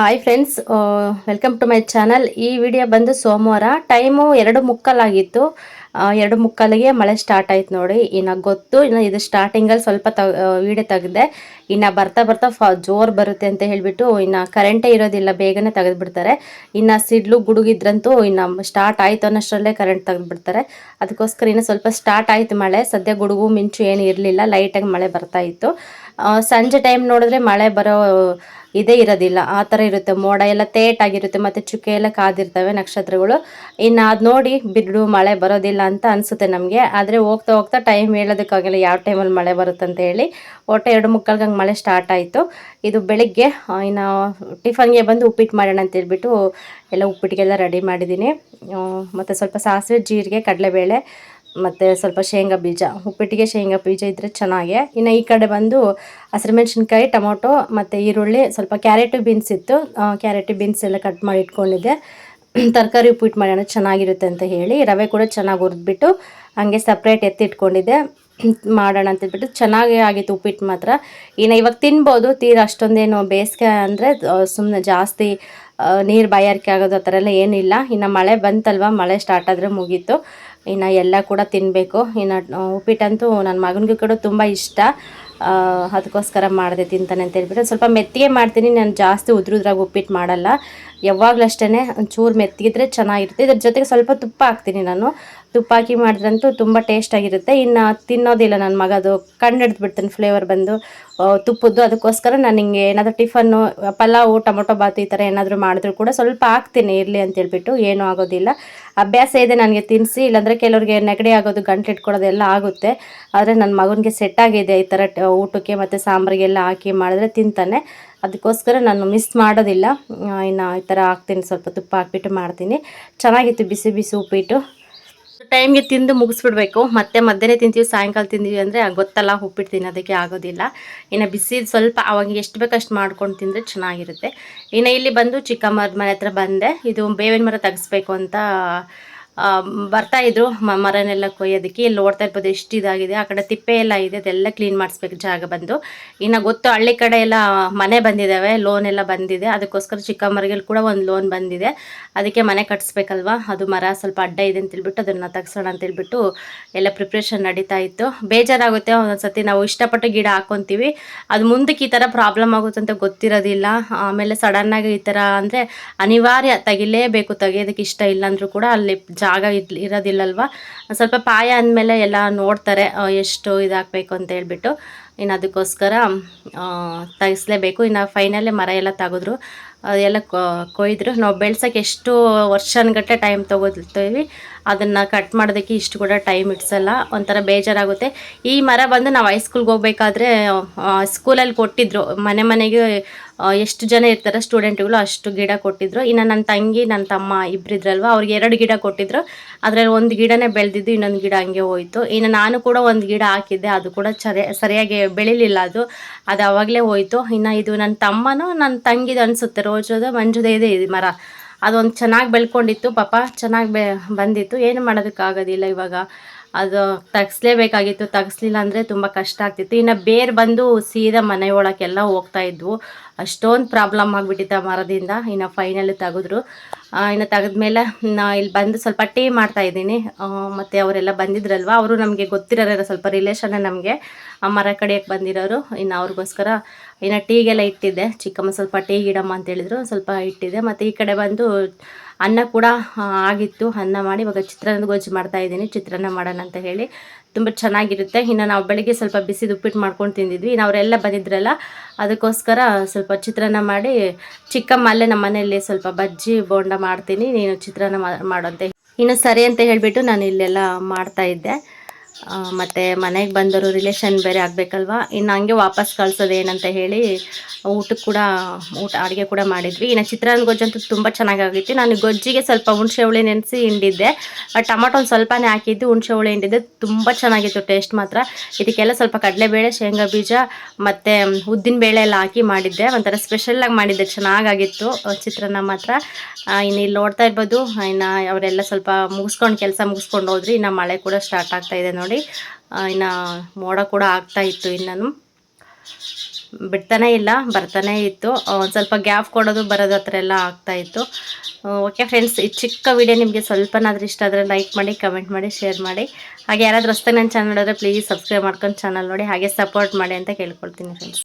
Hi friends welcome to my channel ಈ video ಬಂದು ಸೋಮವಾರ. ಟೈಮು ಎರಡು ಮುಕ್ಕಲಾಗಿತ್ತು. ಎರಡು ಮುಕ್ಕಾಲಿಗೆ ಮಳೆ ಸ್ಟಾರ್ಟ್ ಆಯ್ತು ನೋಡಿ. ಇನ್ನು ಗೊತ್ತು, ಇನ್ನು ಇದು ಸ್ಟಾರ್ಟಿಂಗಲ್ಲಿ ಸ್ವಲ್ಪ ತ ವಿಡಿಯೋ ತೆಗೆದೆ. ಇನ್ನು ಬರ್ತಾ ಬರ್ತಾ ಫ, ಜೋರು ಬರುತ್ತೆ ಅಂತ ಹೇಳಿಬಿಟ್ಟು ಇನ್ನು ಕರೆಂಟೇ ಇರೋದಿಲ್ಲ, ಬೇಗನೆ ತೆಗೆದುಬಿಡ್ತಾರೆ. ಇನ್ನು ಸಿಡ್ಲು ಗುಡುಗಿದ್ರಂತೂ ಇನ್ನು ಸ್ಟಾರ್ಟ್ ಆಯಿತು ಅನ್ನೋಷ್ಟರಲ್ಲೇ ಕರೆಂಟ್ ತೆಗೆದುಬಿಡ್ತಾರೆ. ಅದಕ್ಕೋಸ್ಕರ ಇನ್ನು ಸ್ವಲ್ಪ ಸ್ಟಾರ್ಟ್ ಆಯಿತು ಮಳೆ. ಸದ್ಯ ಗುಡುಗು, ಮಿಂಚು ಏನು ಇರಲಿಲ್ಲ ಲೈಟಾಗಿ ಮಳೆ ಬರ್ತಾ ಇತ್ತು. ಸಂಜೆ ಟೈಮ್ ನೋಡಿದ್ರೆ ಮಳೆ ಬರೋ, ಇದೇ ಇರೋದಿಲ್ಲ. ಆ ಥರ ಇರುತ್ತೆ. ಮೋಡ ಎಲ್ಲ ತೇಟಾಗಿರುತ್ತೆ, ಮತ್ತು ಚುಕ್ಕೆ ಎಲ್ಲ ಕಾದಿರ್ತವೆ ನಕ್ಷತ್ರಗಳು. ಇನ್ನು ಅದು ನೋಡಿ ಬಿಡು ಮಳೆ ಬರೋದಿಲ್ಲ ಅಂತ ಅನಿಸುತ್ತೆ ನಮಗೆ. ಆದರೆ ಹೋಗ್ತಾ ಹೋಗ್ತಾ ಟೈಮ್ ಹೇಳೋದಕ್ಕಾಗಲ್ಲ, ಯಾವ ಟೈಮಲ್ಲಿ ಮಳೆ ಬರುತ್ತೆ ಅಂತ ಹೇಳಿ. ಒಟ್ಟು ಎರಡು ಮುಕ್ಕಾಲ್ಗಂಗೆ ಮಳೆ ಸ್ಟಾರ್ಟ್ ಆಯಿತು. ಇದು ಬೆಳಿಗ್ಗೆ ಇನ್ನು ಟಿಫನ್ಗೆ ಬಂದು ಉಪ್ಪಿಟ್ಟು ಮಾಡೋಣ ಅಂತ ಹೇಳ್ಬಿಟ್ಟು ಎಲ್ಲ ಉಪ್ಪಿಟ್ಟಿಗೆಲ್ಲ ರೆಡಿ ಮಾಡಿದ್ದೀನಿ. ಮತ್ತು ಸ್ವಲ್ಪ ಸಾಸಿವೆ, ಜೀರಿಗೆ, ಕಡಲೆಬೇಳೆ, ಮತ್ತು ಸ್ವಲ್ಪ ಶೇಂಗಾ ಬೀಜ. ಉಪ್ಪಿಟ್ಟಿಗೆ ಶೇಂಗಾ ಬೀಜ ಇದ್ದರೆ ಚೆನ್ನಾಗೆ. ಇನ್ನು ಈ ಕಡೆ ಬಂದು ಹಸಿರುಮೆಣ್ಸಿನ್ಕಾಯಿ ಟೊಮೊಟೊ, ಮತ್ತು ಈರುಳ್ಳಿ, ಸ್ವಲ್ಪ ಕ್ಯಾರೆಟು ಬೀನ್ಸ್ ಇತ್ತು. ಕ್ಯಾರೆಟು ಬೀನ್ಸ್ ಎಲ್ಲ ಕಟ್ ಮಾಡಿ ಇಟ್ಕೊಂಡಿದ್ದೆ. ತರಕಾರಿ ಉಪ್ಪಿಟ್ಟು ಮಾಡೋಣ ಚೆನ್ನಾಗಿರುತ್ತೆ ಅಂತ ಹೇಳಿ ರವೆ ಕೂಡ ಚೆನ್ನಾಗಿ ಹುರಿದ್ಬಿಟ್ಟು ಹಂಗೆ ಸಪ್ರೇಟ್ ಎತ್ತಿಟ್ಕೊಂಡಿದ್ದೆ. ಮಾಡೋಣ ಅಂತ ಚೆನ್ನಾಗಿ ಆಗಿತ್ತು ಉಪ್ಪಿಟ್ಟು ಮಾತ್ರ. ಇನ್ನು ಇವಾಗ ತಿನ್ಬೋದು, ತೀರ ಅಷ್ಟೊಂದೇನು ಬೇಸಿಗೆ ಅಂದರೆ ಸುಮ್ಮನೆ ಜಾಸ್ತಿ ನೀರು ಬಾಯಾರಿಕೆ ಆಗೋದು ಆ ಥರ ಎಲ್ಲ ಏನಿಲ್ಲ. ಇನ್ನು ಮಳೆ ಬಂತಲ್ವ, ಮಳೆ ಸ್ಟಾರ್ಟ್ ಆದರೆ ಮುಗೀತು. ಇನ್ನು ಎಲ್ಲ ಕೂಡ ತಿನ್ನಬೇಕು ಇನ್ನು ಉಪ್ಪಿಟ್ಟಂತೂ ನನ್ನ ಮಗನಿಗೂ ಕೂಡ ತುಂಬ ಇಷ್ಟ. ಅದಕ್ಕೋಸ್ಕರ ಮಾಡಿದೆ ತಿಂತಾನೆ ಅಂತ ಹೇಳ್ಬಿಟ್ಟು ಸ್ವಲ್ಪ ಮೆತ್ತಿಗೆ ಮಾಡ್ತೀನಿ. ನಾನು ಜಾಸ್ತಿ ಉದ್ರುದ್ರಾಗಿ ಉಪ್ಪಿಟ್ಟು ಮಾಡಲ್ಲ. ಯಾವಾಗಲೂ ಅಷ್ಟೇ ಒಂಚೂರು ಮೆತ್ತಿಗಿದ್ರೆ ಚೆನ್ನಾಗಿರುತ್ತೆ. ಇದ್ರ ಜೊತೆಗೆ ಸ್ವಲ್ಪ ತುಪ್ಪ ಹಾಕ್ತೀನಿ ನಾನು. ತುಪ್ಪ ಹಾಕಿ ಮಾಡಿದ್ರಂತೂ ತುಂಬ ಟೇಸ್ಟಾಗಿರುತ್ತೆ ಇನ್ನು ತಿನ್ನೋದಿಲ್ಲ ನನ್ನ ಮಗ. ಅದು ಕಂಡು ಹಿಡ್ದು ಬಿಡ್ತಾನೆ ಫ್ಲೇವರ್ ಬಂದು. ತುಪ್ಪದ್ದು. ಅದಕ್ಕೋಸ್ಕರ ನಾನು ಹಿಂಗೆ ಏನಾದರೂ ಟಿಫನ್ನು, ಪಲಾವು, ಟೊಮೊಟೊ ಬಾತು ಈ ಥರ ಏನಾದರೂ ಮಾಡಿದ್ರು ಕೂಡ ಸ್ವಲ್ಪ ಹಾಕ್ತೀನಿ. ಇರಲಿ ಅಂತ ಹೇಳ್ಬಿಟ್ಟು ಏನೂ ಆಗೋದಿಲ್ಲ. ಅಭ್ಯಾಸ ಇದೆ ನನಗೆ ತಿನ್ನಿಸಿ ಇಲ್ಲಾಂದರೆ ಕೆಲವ್ರಿಗೆ ನೆಗಡಿ ಆಗೋದು ಗಂಟು ಇಟ್ಕೊಳ್ಳೋದೆಲ್ಲ ಆಗುತ್ತೆ. ಆದರೆ ನನ್ನ ಮಗನಿಗೆ ಸೆಟ್ ಆಗಿದೆ ಈ ಥರ ಊಟಕ್ಕೆ ಮತ್ತು ಸಾಂಬಾರಿಗೆಲ್ಲ ಹಾಕಿ ಮಾಡಿದ್ರೆ ತಿಂತಾನೆ. ಅದಕ್ಕೋಸ್ಕರ ನಾನು ಮಿಸ್ ಮಾಡೋದಿಲ್ಲ. ಇನ್ನು ಈ ಥರ ಹಾಕ್ತೀನಿ, ಸ್ವಲ್ಪ ತುಪ್ಪ ಹಾಕ್ಬಿಟ್ಟು ಮಾಡ್ತೀನಿ. ಚೆನ್ನಾಗಿತ್ತು ಬಿಸಿ ಬಿಸಿ ಉಪ್ಪಿಟ್ಟು. ಟೈಮ್ಗೆ ತಿಂದು ಮುಗಿಸ್ಬಿಡ್ಬೇಕು. ಮತ್ತೆ ಮಧ್ಯಾಹ್ನ ತಿಂತೀವಿ, ಸಾಯಂಕಾಲ ತಿಂದೀವಿ ಅಂದರೆ ಗೊತ್ತಲ್ಲ, ಉಪ್ಪಿಟ್ಟು ತಿನ್ನೋದಕ್ಕೆ ಆಗೋದಿಲ್ಲ. ಇನ್ನು ಬಿಸಿ ಸ್ವಲ್ಪ ಅವಾಗ ಎಷ್ಟು ಬೇಕಷ್ಟು ಮಾಡ್ಕೊಂಡು ತಿಂದರೆ ಚೆನ್ನಾಗಿರುತ್ತೆ. ಇನ್ನು ಇಲ್ಲಿ ಬಂದು ಚಿಕ್ಕಮ್ಮರ ಮನೆ ಹತ್ರ ಬಂದೆ. ಇದು ಬೇವಿನ ಮರ ತೆಗೆಸ್ಬೇಕು ಅಂತ ಬರ್ತಾ ಇದ್ರು. ಮರನೆಲ್ಲ ಕೊಯ್ಯೋದಕ್ಕೆ. ಇಲ್ಲಿ ನೋಡ್ತಾ ಇರ್ಬೋದು ಎಷ್ಟು ಇದಾಗಿದೆ. ಆ ಕಡೆ ತಿಪ್ಪೆ ಎಲ್ಲ ಇದೆ. ಅದೆಲ್ಲ ಕ್ಲೀನ್ ಮಾಡಿಸ್ಬೇಕು ಜಾಗ ಬಂದು. ಇನ್ನು ಗೊತ್ತು ಹಳ್ಳಿ ಕಡೆ ಎಲ್ಲ ಮನೆ ಬಂದಿದ್ದಾವೆ ಲೋನ್ ಎಲ್ಲ ಬಂದಿದೆ. ಅದಕ್ಕೋಸ್ಕರ ಚಿಕ್ಕಮ್ಮರಿಗೆ ಕೂಡ ಒಂದು ಲೋನ್ ಬಂದಿದೆ. ಅದಕ್ಕೆ ಮನೆ ಕಟ್ಸ್ಬೇಕಲ್ವಾ? ಅದು ಮರ ಸ್ವಲ್ಪ ಅಡ್ಡ ಇದೆ ಅಂತ ಹೇಳ್ಬಿಟ್ಟು ಅದನ್ನು ತೆಗ್ಸೋಣ ಅಂತ ಹೇಳ್ಬಿಟ್ಟು ಎಲ್ಲ ಪ್ರಿಪ್ರೇಷನ್ ನಡೀತಾ ಇತ್ತು. ಬೇಜಾರಾಗುತ್ತೆ. ಒಂದೊಂದ್ಸತಿ ನಾವು ಇಷ್ಟಪಟ್ಟು ಗಿಡ ಹಾಕ್ಕೊಂತೀವಿ ಅದು ಮುಂದಕ್ಕೆ ಈ ಥರ ಪ್ರಾಬ್ಲಮ್ ಆಗುತ್ತೆ ಅಂತ ಗೊತ್ತಿರೋದಿಲ್ಲ. ಆಮೇಲೆ ಸಡನ್ನಾಗಿ ಈ ಥರ ಅಂದರೆ ಅನಿವಾರ್ಯ. ತೆಗಿಲೇಬೇಕು. ತೆಗಿಯೋದಕ್ಕೆ ಇಷ್ಟ ಇಲ್ಲ ಅಂದರೂ ಕೂಡ ಅಲ್ಲಿ ಜಾಗ ಇದ್ ಇರೋದಿಲ್ಲಲ್ವ? ಸ್ವಲ್ಪ ಪಾಯ ಅಂದಮೇಲೆ ಎಲ್ಲ ನೋಡ್ತಾರೆ ಎಷ್ಟು ಇದಾಗಬೇಕು ಅಂತ ಹೇಳ್ಬಿಟ್ಟು. ಇನ್ನು ಅದಕ್ಕೋಸ್ಕರ ತೆಗಿಸ್ಲೇಬೇಕು. ಇನ್ನು ಫೈನಲ್ಲೇ ಮರ ಎಲ್ಲ ತೆಗೆದ್ರು. ಅದೆಲ್ಲ ಕೊಯ್ದ್ರು. ನಾವು ಬೆಳ್ಸೋಕೆ ಎಷ್ಟು ವರ್ಷಗಟ್ಟಲೆ ಟೈಮ್ ತೊಗೊಳ್ತೀವಿ. ಅದನ್ನು ಕಟ್ ಮಾಡೋದಕ್ಕೆ ಇಷ್ಟು ಕೂಡ ಟೈಮ್ ಇಡ್ಸಲ್ಲ. ಒಂಥರ ಬೇಜಾರಾಗುತ್ತೆ. ಈ ಮರ ಬಂದು ನಾವು ಹೈಸ್ಕೂಲ್ಗೆ ಹೋಗ್ಬೇಕಾದ್ರೆ ಸ್ಕೂಲಲ್ಲಿ ಕೊಟ್ಟಿದ್ರು. ಮನೆ ಮನೆಗೆ ಎಷ್ಟು ಜನ ಇರ್ತಾರೆ ಸ್ಟೂಡೆಂಟ್ಗಳು ಅಷ್ಟು ಗಿಡ ಕೊಟ್ಟಿದ್ರು. ಇನ್ನು ನನ್ನ ತಂಗಿ ನನ್ನ ತಮ್ಮ ಇಬ್ಬರಿದ್ರಲ್ವ ಅವ್ರಿಗೆ ಎರಡು ಗಿಡ ಕೊಟ್ಟಿದ್ರು. ಅದರಲ್ಲಿ ಒಂದು ಗಿಡನೇ ಬೆಳೆದಿದ್ದು, ಇನ್ನೊಂದು ಗಿಡ ಹಂಗೆ ಹೋಯ್ತು. ಇನ್ನು ನಾನು ಕೂಡ ಒಂದು ಗಿಡ ಹಾಕಿದ್ದೆ. ಅದು ಕೂಡ ಸರಿ ಸರಿಯಾಗಿ ಬೆಳಿಲಿಲ್ಲ ಅದು. ಅದು ಅವಾಗಲೇ ಹೋಯಿತು. ಇನ್ನು ಇದು ನನ್ನ ತಮ್ಮನೂ ನನ್ನ ತಂಗಿದು ಅನಿಸುತ್ತೆ. ರೋಜದ ಮಂಜುದೇ ಇದೆ ಇದು ಮರ. ಅದೊಂದು ಚೆನ್ನಾಗಿ ಬೆಳ್ಕೊಂಡಿತ್ತು ಪಾಪ. ಚೆನ್ನಾಗಿ ಬಂದಿತ್ತು. ಏನು ಮಾಡೋದಕ್ಕಾಗೋದಿಲ್ಲ ಇವಾಗ. ಅದು ತಗ್ಸ್ಲೇಬೇಕಾಗಿತ್ತು. ತಗ್ಸ್ಲಿಲ್ಲ ಅಂದರೆ ತುಂಬ ಕಷ್ಟ ಆಗ್ತಿತ್ತು. ಇನ್ನು ಬೇರೆ ಬಂದು ಸೀದಾ ಮನೆ ಒಳಗೆಲ್ಲ ಹೋಗ್ತಾ ಇದ್ವು. ಅಷ್ಟೊಂದು ಪ್ರಾಬ್ಲಮ್ ಆಗಿಬಿಟ್ಟಿತ್ತು ಆ ಮರದಿಂದ. ಇನ್ನು ಫೈನಲ್ ತೆಗೆದ್ರು. ಇನ್ನು ತೆಗೆದ್ಮೇಲೆ ನಾ ಇಲ್ಲಿ ಬಂದು ಸ್ವಲ್ಪ ಟೀ ಮಾಡ್ತಾ ಇದ್ದೀನಿ. ಮತ್ತು ಅವರೆಲ್ಲ ಬಂದಿದ್ರಲ್ವ? ಅವರು ನಮಗೆ ಗೊತ್ತಿರೋರು ಸ್ವಲ್ಪ ರಿಲೇಷನ್ ನಮಗೆ. ಆ ಮರ ಕಡಿಯೋಕ್ಕೆ ಬಂದಿರೋರು. ಇನ್ನು ಅವ್ರಿಗೋಸ್ಕರ ಇನ್ನು ಟೀಗೆಲ್ಲ ಇಟ್ಟಿದ್ದೆ. ಚಿಕ್ಕಮ್ಮ ಸ್ವಲ್ಪ ಟೀ ಗಿಡಮ್ಮ ಅಂತ ಹೇಳಿದ್ರು. ಸ್ವಲ್ಪ ಇಟ್ಟಿದ್ದೆ. ಮತ್ತು ಈ ಕಡೆ ಬಂದು ಅನ್ನ ಕೂಡ ಆಗಿತ್ತು. ಅನ್ನ ಮಾಡಿ ಇವಾಗ ಚಿತ್ರಾನ್ನದ ಗೊಜ್ಜು ಮಾಡ್ತಾ ಇದ್ದೀನಿ. ಚಿತ್ರಾನ್ನ ಮಾಡೋಣ ಅಂತ ಹೇಳಿ. ತುಂಬ ಚೆನ್ನಾಗಿರುತ್ತೆ. ಇನ್ನು ನಾವು ಬೆಳಿಗ್ಗೆ ಸ್ವಲ್ಪ ಬಿಸಿದು ಉಪ್ಪಿಟ್ಟು ಮಾಡ್ಕೊಂಡು ತಿಂದಿದ್ವಿ. ಇನ್ನು ಅವರೆಲ್ಲ ಬಂದಿದ್ರಲ್ಲ ಅದಕ್ಕೋಸ್ಕರ ಸ್ವಲ್ಪ ಚಿತ್ರಾನ್ನ ಮಾಡಿ ಚಿಕ್ಕಮ್ಮ ಅಲ್ಲೇ ನಮ್ಮ ಮನೆಯಲ್ಲಿ ಸ್ವಲ್ಪ ಬಜ್ಜಿ ಬೋಂಡ ಮಾಡ್ತೀನಿ. ನೀನು ಚಿತ್ರಾನ್ನ ಮಾಡೋಂತೆ ಇನ್ನು ಸರಿ ಅಂತ ಹೇಳಿಬಿಟ್ಟು ನಾನು ಇಲ್ಲೆಲ್ಲ ಮಾಡ್ತಾ ಇದ್ದೆ. ಆ, ಮತ್ತೆ ಮನೆಗೆ ಬಂದರು ರಿಲೇಷನ್ ಬೇರೆ ಆಗಬೇಕಲ್ವಾ? ಇನ್ನು ಹಂಗೆ ವಾಪಸ್ ಕಳ್ಸೋದು ಏನಂತ ಹೇಳಿ ಊಟಕ್ಕೆ ಕೂಡ, ಊಟ ಅಡುಗೆ ಕೂಡ ಮಾಡಿದ್ವಿ. ಇನ್ನು ಚಿತ್ರಾನ್ನ ಗೊಜ್ಜಂತೂ ತುಂಬ ಚೆನ್ನಾಗಾಗಿತ್ತು. ನಾನು ಗೊಜ್ಜಿಗೆ ಸ್ವಲ್ಪ ಹುಣಸೆ ಹುಳಿ ನೆನೆಸಿ ಹಿಂಡಿದ್ದೆ. ಟೊಮಟೊ ಒಂದು ಸ್ವಲ್ಪನೇ ಹಾಕಿದ್ದು, ಹುಣಸೆ ಹುಳಿ ಹಿಂಡಿದ್ದೆ ತುಂಬ ಚೆನ್ನಾಗಿತ್ತು ಟೇಸ್ಟ್ ಮಾತ್ರ. ಇದಕ್ಕೆಲ್ಲ ಸ್ವಲ್ಪ ಕಡಲೆಬೇಳೆ, ಶೇಂಗಾ ಬೀಜ, ಮತ್ತು ಉದ್ದಿನ ಬೇಳೆ ಎಲ್ಲ ಹಾಕಿ ಮಾಡಿದ್ದೆ. ಒಂಥರ ಸ್ಪೆಷಲ್ಲಾಗಿ ಮಾಡಿದ್ದೆ. ಚೆನ್ನಾಗಾಗಿತ್ತು ಚಿತ್ರಾನ್ನ ಮಾತ್ರ. ಇನ್ನು ಇಲ್ಲಿ ನೋಡ್ತಾ ಇರ್ಬೋದು. ಇನ್ನು ಅವರೆಲ್ಲ ಸ್ವಲ್ಪ ಮುಗಿಸ್ಕೊಂಡು, ಕೆಲಸ ಮುಗಿಸ್ಕೊಂಡು ಹೋದ್ರಿ. ಇನ್ನು ಮಳೆ ಕೂಡ ಸ್ಟಾರ್ಟ್ ಆಗ್ತಾ ಇದೆ ನೋಡಿ ಇನ್ನು ಮೋಡ ಕೂಡ ಆಗ್ತಾ ಇತ್ತು ಇನ್ನೂ. ಬಿಡ್ತಾನೆ ಇಲ್ಲ, ಬರ್ತಾನೆ ಇತ್ತು. ಒಂದು ಸ್ವಲ್ಪ ಗ್ಯಾಪ್ ಕೊಡೋದು ಬರೋದು ಆ ಥರ ಎಲ್ಲ ಆಗ್ತಾ ಇತ್ತು. ಓಕೆ ಫ್ರೆಂಡ್ಸ್, ಈ ಚಿಕ್ಕ ವಿಡಿಯೋ ನಿಮಗೆ ಸ್ವಲ್ಪನಾದರೂ ಇಷ್ಟ ಆದರೆ ಲೈಕ್ ಮಾಡಿ, ಕಮೆಂಟ್ ಮಾಡಿ, ಶೇರ್ ಮಾಡಿ. ಹಾಗೆ ಯಾರಾದರೂ ಹೊಸ್ದಾಗಿ ನನ್ನ ಚಾನಲ್ ನೋಡಿದ್ರೆ ಪ್ಲೀಸ್ ಸಬ್ಸ್ಕ್ರೈಬ್ ಮಾಡ್ಕೊಂಡು ಚಾನಲ್ ನೋಡಿ, ಹಾಗೆ ಸಪೋರ್ಟ್ ಮಾಡಿ ಅಂತ ಕೇಳ್ಕೊಳ್ತೀನಿ ಫ್ರೆಂಡ್ಸ್.